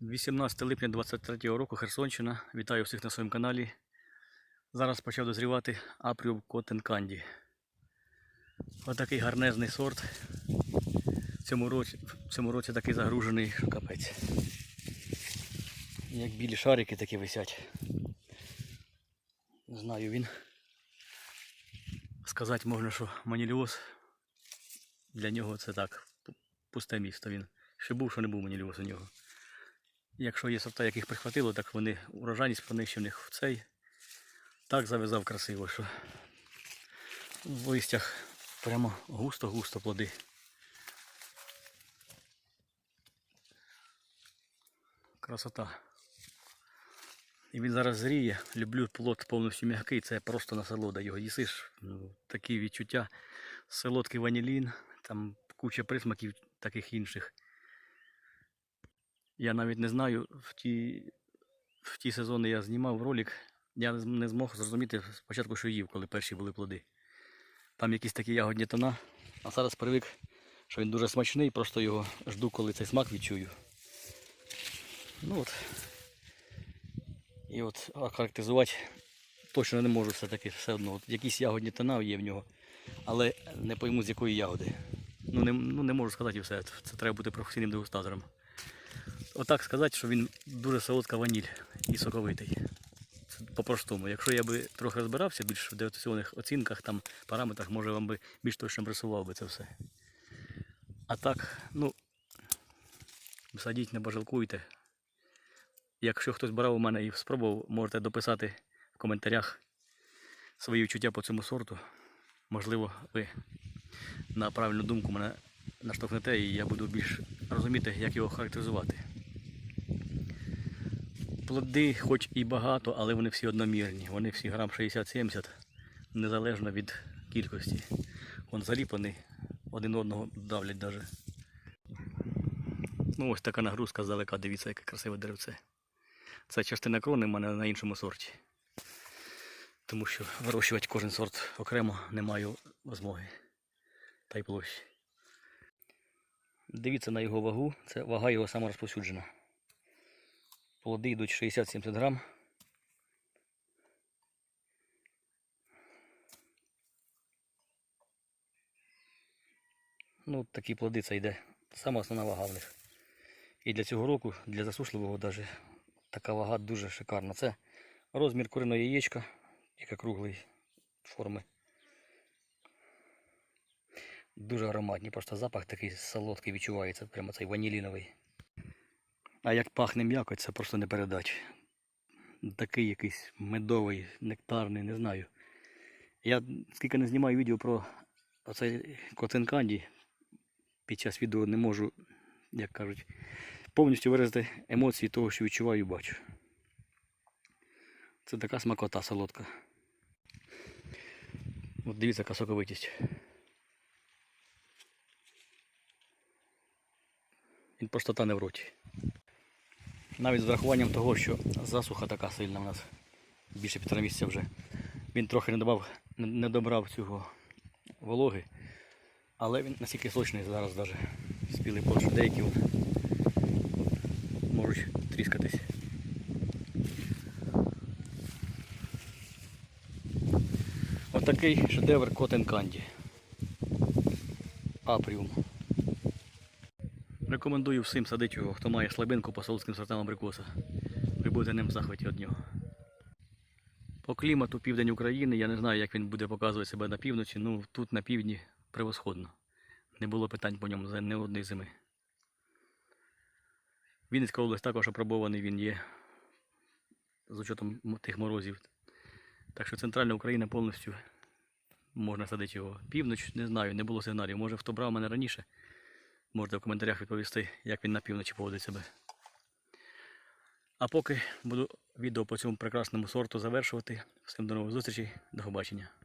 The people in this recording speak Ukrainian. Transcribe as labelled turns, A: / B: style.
A: 18 липня 23 року Херсонщина. Вітаю всіх на своєму каналі. Зараз почав дозрівати апріум Cotton Candy. Отакий гарнезний сорт. В цьому році, в цьому році такий загружений, капець. Як білі шарики такі висять. Не знаю він. Сказати можна, що маніліоз для нього це так, пусте місто. Він ще був, що не був маніліоз у нього. Якщо є сорта, яких прихватило, так вони урожайність понищив в в цей. Так зав'язав красиво, що в листях прямо густо-густо плоди. Красота. І він зараз зріє. Люблю плод повністю м'який, це просто насолода. Його їсиш, ну, такі відчуття. Солодкий ванілін, там куча присмаків таких інших. Я навіть не знаю, в ті, в ті сезони я знімав ролик, я не змог зрозуміти спочатку, що їв, коли перші були плоди. Там якісь такі ягодні тона, а зараз привик, що він дуже смачний, просто його жду, коли цей смак відчую. Ну от. І от охарактеризувати точно не можу все-таки все одно. От якісь ягодні тона є в нього, але не пойму з якої ягоди. Ну не, ну, не можу сказати і все. Це треба бути професійним дегустатором. Отак сказати, що він дуже солодка ваніль і соковитий. По-простому. Якщо я би трохи розбирався більш в дегустаційних оцінках, там, параметрах, може вам би більш точно присував би це все. А так, ну, садіть, не пожалкуйте. Якщо хтось брав у мене і спробував, можете дописати в коментарях свої відчуття по цьому сорту. Можливо, ви на правильну думку мене наштовхнете і я буду більш розуміти, як його характеризувати. Плоди, хоч і багато, але вони всі одномірні. Вони всі грам 60-70, незалежно від кількості. Вон заліпаний, один одного давлять навіть. Ну ось така нагрузка здалека, дивіться, яке красиве деревце. Це частина крони в мене на іншому сорті. Тому що вирощувати кожен сорт окремо не маю змоги та й площі. Дивіться на його вагу, це вага його саморозповсюджена. Плоди йдуть 60-70 грам. Ну, такі плоди це йде. Сама основна вага в них. І для цього року, для засушливого даже така вага дуже шикарна. Це розмір куриного яєчка, яка круглої форми. Дуже ароматні, просто запах такий солодкий відчувається, прямо цей ваніліновий. А як пахне м'яко, це просто не передать. Такий якийсь медовий, нектарний, не знаю. Я скільки не знімаю відео про оцей коцинканді, під час відео не можу, як кажуть, повністю виразити емоції того, що відчуваю і бачу. Це така смакота солодка. От дивіться, яка соковитість. Він просто тане в роті. Навіть з врахуванням того, що засуха така сильна в нас більше півтора місяця вже. Він трохи не добав, не- добрав цього вологи, але він настільки сочний зараз навіть спілий плод, деякі вон можуть тріскатись. Отакий шедевр Cotton Candy. Апріум. Рекомендую всім садити його, хто має слабинку по солодким сортам абрикоса. Ви будете ним в захваті від нього. По клімату південь України, я не знаю, як він буде показувати себе на півночі, ну тут на півдні превосходно. Не було питань по ньому за не одної зими. Вінницька область також опробований він є з учетом тих морозів. Так що центральна Україна повністю можна садити його. Північ, не знаю, не було сигналів. Може хто брав мене раніше. Можете в коментарях відповісти, як він на півночі поводить себе. А поки буду відео по цьому прекрасному сорту завершувати. Всім до нових зустрічей, до побачення.